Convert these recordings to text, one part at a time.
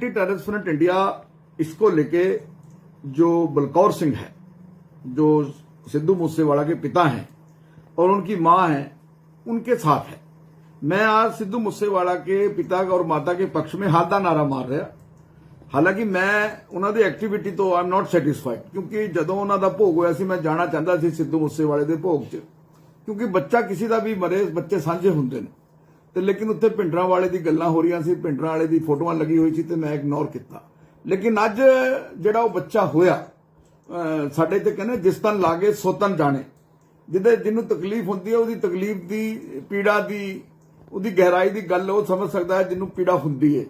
Anti terrorist front India इसको लेके जो बलकौर सिंह है जो सिद्धू मूसेवाला के पिता हैं और उनकी मां है उनके साथ है मैं आज सिद्धू मूसेवाला के पिता और माता के पक्ष में हाथ ਦਾ ਨਾਰਾ ਮਾਰ ਰਿਹਾ ਹਾਲਾਂਕਿ ਮੈਂ ਉਹਨਾਂ ਦੀ ਐਕਟੀਵਿਟੀ ਤੋਂ ਆਮ ਨਾਟ ਸੈਟੀਸਫਾਈਡ ਕਿਉਂਕਿ ਜਦੋਂ ਉਹਨਾਂ ਦਾ ਭੋਗ ਹੋਇਆ ਸੀ ਮੈਂ ਜਾਣਾ ਚਾਹੁੰਦਾ ਸੀ ਸਿੱਧੂ ਮੂਸੇਵਾਲੇ ਦੇ ਭੋਗ 'ਚ ਕਿਉਂਕਿ ਬੱਚਾ ਕਿਸੇ ਦਾ ਵੀ ਮਰੇ ਬੱਚੇ ਸਾਂਝੇ ਹੁੰਦੇ ਨੇ ਤੇ ਲੇਕਿਨ ਉੱਥੇ ਪਿੰਡਰਾਂ ਵਾਲੇ ਦੀ ਗੱਲਾਂ ਹੋ ਰਹੀਆਂ ਸੀ ਪਿੰਡਰਾਂ ਵਾਲੇ ਦੀ ਫੋਟੋਆਂ ਲੱਗੀ ਹੋਈ ਸੀ ਤੇ ਮੈਂ ਇਗਨੋਰ ਕੀਤਾ। ਲੇਕਿਨ ਅੱਜ ਜਿਹੜਾ ਉਹ ਬੱਚਾ ਹੋਇਆ ਸਾਡੇ ਤੇ ਕਹਿੰਦੇ ਜਿਸ ਤਨ ਲਾਗੇ ਸੋਤਨ ਜਾਣੇ। ਜਿਹਦੇ ਜਿਹਨੂੰ ਤਕਲੀਫ ਹੁੰਦੀ ਹੈ, ਉਹਦੀ ਤਕਲੀਫ ਦੀ, ਪੀੜਾ ਦੀ, ਉਹਦੀ ਗਹਿਰਾਈ ਦੀ ਗੱਲ ਉਹ ਸਮਝ ਸਕਦਾ ਹੈ ਜਿਹਨੂੰ ਪੀੜਾ ਹੁੰਦੀ ਹੈ।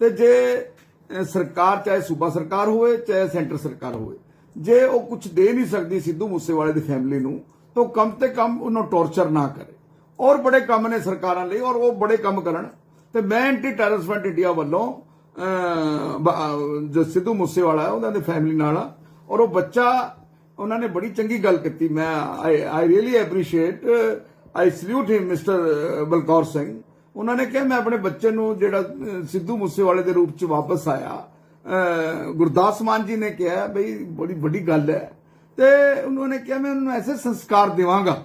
ਤੇ ਜੇ ਸਰਕਾਰ ਚਾਹੇ ਸੂਬਾ ਸਰਕਾਰ ਹੋਵੇ, ਚਾਹੇ ਸੈਂਟਰ ਸਰਕਾਰ ਹੋਵੇ, ਜੇ ਉਹ ਕੁਝ ਦੇ ਨਹੀਂ ਸਕਦੀ ਸਿੱਧੂ ਮੂਸੇਵਾਲੇ ਦੀ ਫੈਮਿਲੀ ਨੂੰ, ਤਾਂ ਕਮ ਤੇ ਕਮ ਉਹਨੂੰ ਟੌਰਚਰ ਨਾ ਕਰੇ। ਔਰ ਬੜੇ ਕੰਮ ਨੇ ਸਰਕਾਰਾਂ ਲਈ, ਔਰ ਉਹ ਬੜੇ ਕੰਮ ਕਰਨ। ਤੇ ਮੈਂ ਐਂਟੀ ਟੈਰਰਿਸਟ ਇੰਡੀਆ ਵੱਲੋਂ ਜੋ ਸਿੱਧੂ ਮੂਸੇਵਾਲਾ ਹੈ, ਉਹਨਾਂ ਦੇ ਫੈਮਿਲੀ ਨਾਲ ਔਰ ਉਹ ਬੱਚਾ, ਉਹਨਾਂ ਨੇ ਬੜੀ ਚੰਗੀ ਗੱਲ ਕੀਤੀ। ਮੈਂ, I really appreciate, I salute him mister Balkaur Singh. ਉਹਨਾਂ ਨੇ ਕਿਹਾ, ਮੈਂ ਆਪਣੇ ਬੱਚੇ ਨੂੰ ਜਿਹੜਾ ਸਿੱਧੂ ਮੂਸੇਵਾਲੇ ਦੇ ਰੂਪ ਚ ਵਾਪਸ ਆਇਆ। ਗੁਰਦਾਸ ਮਾਨ ਜੀ ਨੇ ਕਿਹਾ, ਬਈ, ਬੜੀ ਵੱਡੀ ਗੱਲ ਹੈ। ਤੇ ਉਹਨਾਂ ਨੇ ਕਿਹਾ, ਮੈਂ ਉਹਨੂੰ ਐਸੇ ਸੰਸਕਾਰ ਦੇਵਾਂਗਾ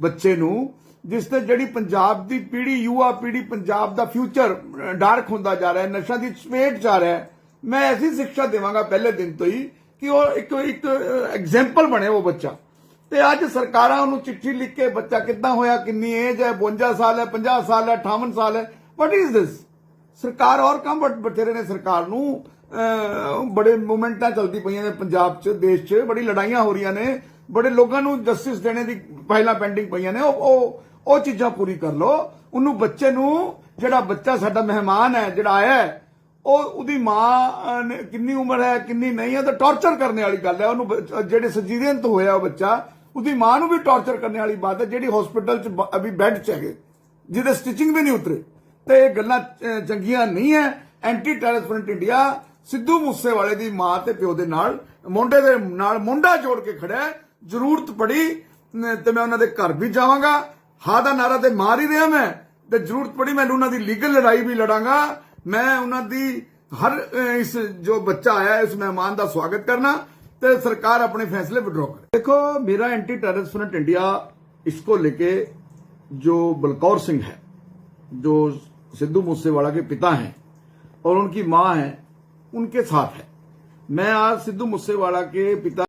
ਬੱਚੇ ਨੂੰ ਜਿਸ ਤੇ ਜਿਹੜੀ ਪੰਜਾਬ ਦੀ ਪੀੜ੍ਹੀ, ਯੁਵਾ ਪੀੜ੍ਹੀ ਪੰਜਾਬ ਦਾ ਫਿਊਚਰ ਡਾਰਕ ਹੁੰਦਾ ਜਾ ਰਿਹਾ ਹੈ ਨਸ਼ਾ ਦੀ ਚਪੇਟ ਜਾ ਰਿਹਾ ਹੈ, ਮੈਂ ਐਸੀ ਸਿੱਖਿਆ ਦੇਵਾਂਗਾ ਪਹਿਲੇ ਦਿਨ ਤੋਂ ਹੀ ਕਿ ਉਹ ਇੱਕ ਇੱਕ ਐਗਜ਼ਾਮਪਲ ਬਣੇ ਉਹ ਬੱਚਾ। ਤੇ ਅੱਜ ਸਰਕਾਰਾਂ ਉਹਨੂੰ ਚਿੱਠੀ ਲਿਖ ਕੇ ਬੱਚਾ ਕਿੱਦਾਂ ਹੋਇਆ, ਕਿੰਨੀ ਏਜ ਹੈ 52 ਸਾਲ ਹੈ 50 ਸਾਲ ਹੈ 58 ਸਾਲ ਹੈ ਵਾਟ ਇਜ਼ ਦਿਸ ਸਰਕਾਰ ਔਰ ਕੰਮ ਬਟ, ਬਥੇਰੇ ਨੇ ਸਰਕਾਰ ਨੂੰ ਬੜੇ ਮੂਵਮੈਂਟਾਂ ਚਲਦੀ ਪਈਆਂ ਨੇ ਪੰਜਾਬ 'ਚ, ਦੇਸ਼ 'ਚ, ਬੜੀ ਲੜਾਈਆਂ ਹੋ ਰਹੀਆਂ ਨੇ, ਬੜੇ ਲੋਕਾਂ ਨੂੰ ਜਸਟਿਸ ਦੇਣੇ ਦੀ ਪਹਿਲਾਂ ਪੈਂਡਿੰਗ ਪਈਆਂ ਨੇ ਉਹ ਉਹ ਚੀਜ਼ਾਂ ਪੂਰੀ ਕਰ ਲਓ। ਉਹਨੂੰ ਬੱਚੇ ਨੂੰ, ਜਿਹੜਾ ਬੱਚਾ ਸਾਡਾ ਮਹਿਮਾਨ ਹੈ, ਜਿਹੜਾ ਆਇਆ ਹੈ, ਉਹ ਉਹਦੀ ਮਾਂ ਕਿੰਨੀ ਉਮਰ ਹੈ, ਕਿੰਨੀ ਨਹੀਂ ਹੈ ਤਾਂ ਟੌਰਚਰ ਕਰਨੇ ਵਾਲੀ ਗੱਲ ਹੈ। ਉਹਨੂੰ ਜਿਹੜੇ ਸਜੀਰੀਅਨ ਤੋਂ ਹੋਇਆ ਉਹ ਬੱਚਾ, ਉਹਦੀ ਮਾਂ ਨੂੰ ਵੀ ਟੌਰਚਰ ਕਰਨ ਵਾਲੀ ਬਾਤ ਹੈ, ਜਿਹੜੀ ਹਸਪੀਟਲ 'ਚ ਬ- ਅਭੀ ਬੈੱਡ 'ਚ ਹੈਗੇ। ਜਿਹਦੇ ਸਟਿਚਿੰਗ ਵੀ ਨਹੀਂ ਉਤਰੇ। ਤੇ ਇਹ ਗੱਲਾਂ ਚੰਗੀਆਂ ਨਹੀਂ ਹੈ। Anti terrorist front India Sidhu ਮੂਸੇਵਾਲੇ ਦੀ ਮਾਂ ਤੇ ਪਿਓ ਦੇ ਨਾਲ, ਮੁੰਡੇ ਦੇ ਨਾਲ ਮੁੰਡਾ ਜੋੜ ਕੇ ਖੜਾ ਜ਼ਰੂਰਤ ਪੜੀ ਤੇ ਮੈਂ ਉਹਨਾਂ ਦੇ ਘਰ ਵੀ ਜਾਵਾਂਗਾ। ਹਾਂ ਦਾ ਨਾਰਾ ਤੇ ਮਾਰ ਹੀ ਰਿਹਾ ਮੈਂ ਤੇ ਜ਼ਰੂਰਤ ਪੜੀ ਮੈਂ ਉਹਨਾਂ ਦੀ ਲੀਗਲ ਲੜਾਈ ਵੀ ਲੜਾਂਗਾ ਮੈਂ ਉਹਨਾਂ ਦੀ ਹਰ ਅਹ, ਇਸ ਜੋ ਬੱਚਾ ਆਇਆ ਹੈ ਇਸ ਮਹਿਮਾਨ ਦਾ ਸਵਾਗਤ ਕਰਨਾ ਤੇ ਸਰਕਾਰ ਆਪਣੇ ਫੈਸਲੇ ਵਿਡਰੋ करे देखो मेरा एंटी टेररिस्ट फ्रंट इंडिया इसको लेके जो बलकौर सिंह है जो सिद्धू मूसेवाला के पिता हैं और उनकी मां है उनके साथ है मैं आज सिद्धू मूसेवाला के पिता